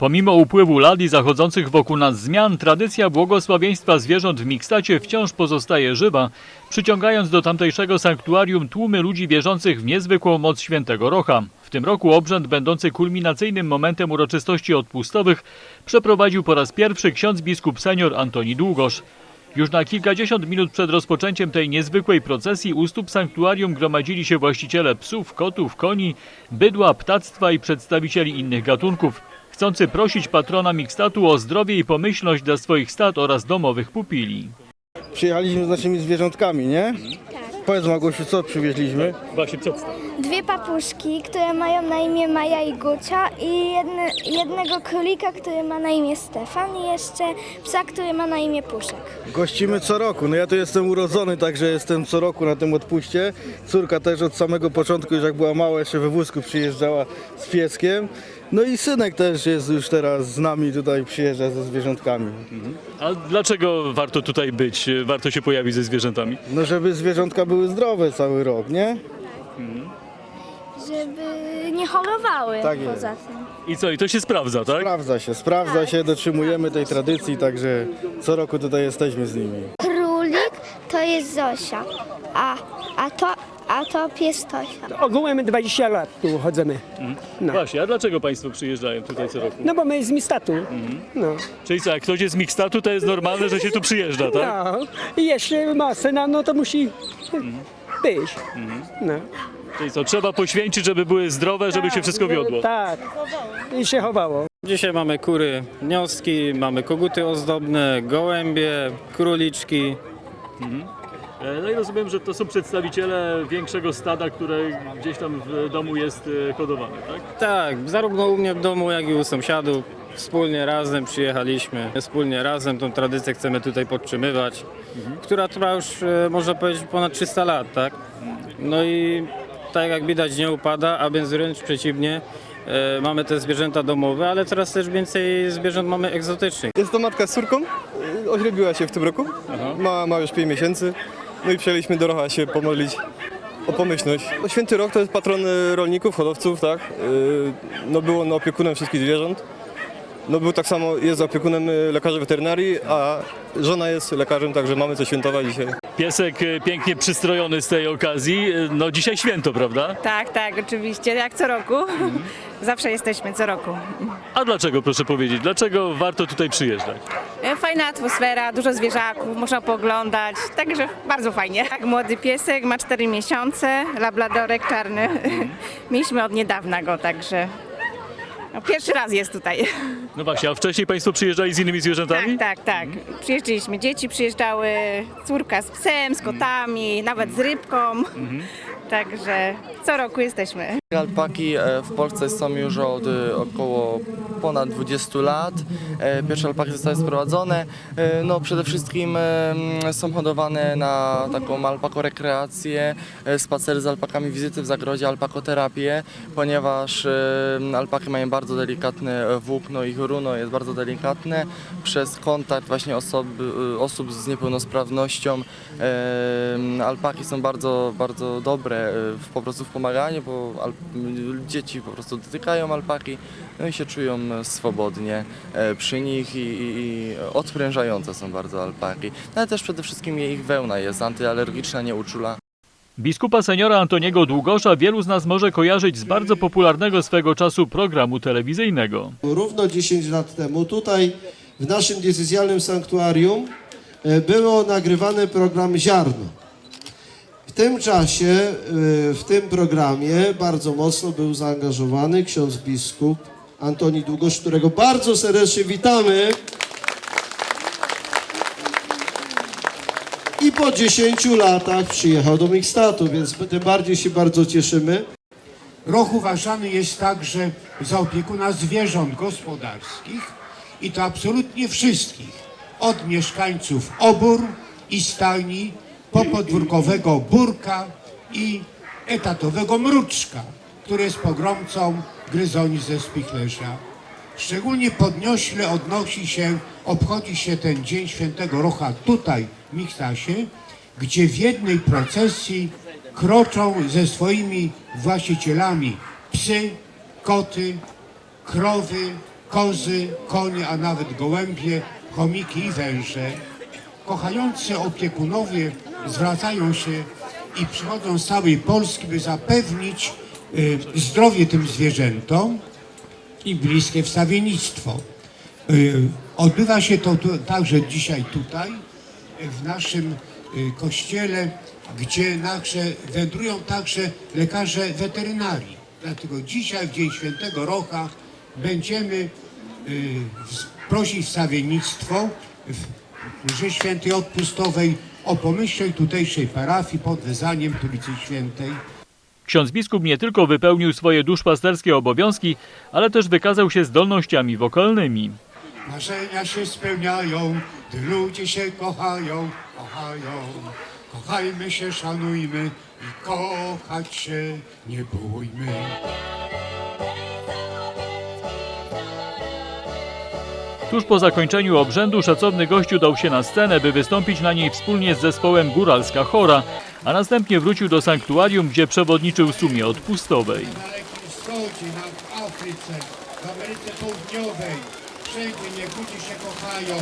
Pomimo upływu lat i zachodzących wokół nas zmian, tradycja błogosławieństwa zwierząt w Mikstacie wciąż pozostaje żywa, przyciągając do tamtejszego sanktuarium tłumy ludzi wierzących w niezwykłą moc świętego Rocha. W tym roku obrzęd będący kulminacyjnym momentem uroczystości odpustowych przeprowadził po raz pierwszy ksiądz biskup senior Antoni Długosz. Już na kilkadziesiąt minut przed rozpoczęciem tej niezwykłej procesji u stóp sanktuarium gromadzili się właściciele psów, kotów, koni, bydła, ptactwa i przedstawicieli innych gatunków, chcący prosić patrona Mikstatu o zdrowie i pomyślność dla swoich stad oraz domowych pupili. Przyjechaliśmy z naszymi zwierzątkami, nie? Tak. Powiedz Magosiu, co przywieźliśmy? Właśnie przedstaw. Dwie papuszki, które mają na imię Maja i Gucia i jedne, jednego królika, który ma na imię Stefan i jeszcze psa, który ma na imię Puszek. Gościmy co roku. No ja tu jestem urodzony, także jestem co roku na tym odpuście. Córka też od samego początku, już jak była mała, jeszcze we wózku przyjeżdżała z pieskiem. No i synek też jest już teraz z nami tutaj, przyjeżdża ze zwierzątkami. A dlaczego warto tutaj być, warto się pojawić ze zwierzętami? No żeby zwierzątka były zdrowe cały rok, nie? Żeby nie chorowały Tak jest. poza tym. I co, i to się sprawdza, tak? Sprawdza się, sprawdza się, dotrzymujemy tej tradycji, także co roku tutaj jesteśmy z nimi. Królik to jest Zosia, a, a, to, a to pies Tosia. Ogółem 20 lat tu chodzimy. No. Właśnie, a dlaczego Państwo przyjeżdżają tutaj co roku? No bo my z Mistatu. No. Czyli co, jak ktoś jest z Mikstatu, to jest normalne, że się tu przyjeżdża, tak? no. I jeszcze ma syna, no to musi być. No. Czyli co, trzeba poświęcić, żeby były zdrowe, żeby się wszystko wiodło. Tak. I się chowało. Dzisiaj mamy kury, wnioski, mamy koguty ozdobne, gołębie, króliczki. E, No i rozumiem, że to są przedstawiciele większego stada, które gdzieś tam w domu jest e, hodowane, tak? Tak, zarówno u mnie w domu, jak i u sąsiadów. Wspólnie razem przyjechaliśmy, wspólnie razem tą tradycję chcemy tutaj podtrzymywać, która trwa już, e, można powiedzieć, ponad 300 lat, tak? No i tak jak widać nie upada, a więc wręcz przeciwnie, e, mamy te zwierzęta domowe, ale coraz też więcej zwierząt mamy egzotycznych. Jest to matka z córką, oślubiła się w tym roku, ma, ma już 5 miesięcy, no i przyjęliśmy do Rocha się pomodlić o pomyślność. No, Święty Rok to jest patron y, rolników, hodowców, tak, Y, no był on opiekunem wszystkich zwierząt. No był tak samo, jest opiekunem y, lekarzy weterynarii, a żona jest lekarzem, także mamy co świętować dzisiaj. Piesek e, pięknie przystrojony z tej okazji. E, No dzisiaj święto, prawda? Tak, tak, oczywiście, jak co roku. Zawsze jesteśmy co roku. A dlaczego, proszę powiedzieć, dlaczego warto tutaj przyjeżdżać? E, Fajna atmosfera, dużo zwierzaków, można pooglądać, także bardzo fajnie. Tak, młody piesek, ma 4 miesiące, labladorek czarny. Mieliśmy od niedawna go, także no, pierwszy raz jest tutaj. No właśnie, a wcześniej Państwo przyjeżdżali z innymi zwierzętami? Tak, tak, tak. Przyjeżdżaliśmy, dzieci przyjeżdżały, córka z psem, z kotami, nawet z rybką. Także co roku jesteśmy. Alpaki e, w Polsce są już od e, około ponad 20 lat. E, Pierwsze alpaki zostały sprowadzone. No, przede wszystkim są hodowane na taką alpakorekreację, spacery z alpakami, wizyty w zagrodzie, alpakoterapię, ponieważ alpaki mają bardzo delikatne włókno, ich runo jest bardzo delikatne. Przez kontakt właśnie osoby, e, osób z niepełnosprawnością alpaki są bardzo, bardzo dobre w, po prostu w pomaganiu, bo al, dzieci po prostu dotykają alpaki no i się czują swobodnie e, przy nich i, i, i odprężające są bardzo alpaki. No, ale też przede wszystkim ich wełna jest antyalergiczna, nie uczula. Biskupa seniora Antoniego Długosza wielu z nas może kojarzyć z bardzo popularnego swego czasu programu telewizyjnego. Równo 10 lat temu tutaj w naszym diecezjalnym sanktuarium e, było nagrywany program Ziarno. Tym czasie, e, w tym programie bardzo mocno był zaangażowany ksiądz biskup Antoni Długosz, którego bardzo serdecznie witamy. I po 10 latach przyjechał do Mikstatu, więc tym bardziej się bardzo cieszymy. Roch uważany jest także za opiekuna zwierząt gospodarskich i to absolutnie wszystkich, od mieszkańców obór i stajni, po podwórkowego burka i etatowego mruczka, który jest pogromcą gryzoni ze spichlerza. Szczególnie podniośle odnosi się, obchodzi się ten Dzień Świętego Rocha tutaj w Miktasie, gdzie w jednej procesji kroczą ze swoimi właścicielami psy, koty, krowy, kozy, konie, a nawet gołębie, chomiki i węże. Kochający opiekunowie zwracają się i przychodzą z całej Polski, by zapewnić y, zdrowie tym zwierzętom i bliskie wstawiennictwo. Y, Odbywa się to tu, także dzisiaj tutaj, w naszym y, kościele, gdzie także wędrują także lekarze weterynarii. Dlatego dzisiaj, w Dzień Świętego Rocha, będziemy prosić wstawiennictwo mszy świętej odpustowej o pomyślnej tutejszej parafii pod wezaniem Trójcy Świętej. Ksiądz biskup nie tylko wypełnił swoje duszpasterskie obowiązki, ale też wykazał się zdolnościami wokalnymi. Marzenia się spełniają, gdy ludzie się kochają, kochają. Kochajmy się, szanujmy i kochać się nie bójmy. Tuż po zakończeniu obrzędu szacowny gościu dał się na scenę, by wystąpić na niej wspólnie z zespołem Góralska Chora, a następnie wrócił do sanktuarium, gdzie przewodniczył sumie odpustowej. W Ameryce Południowej, wszędzie ludzie się kochają.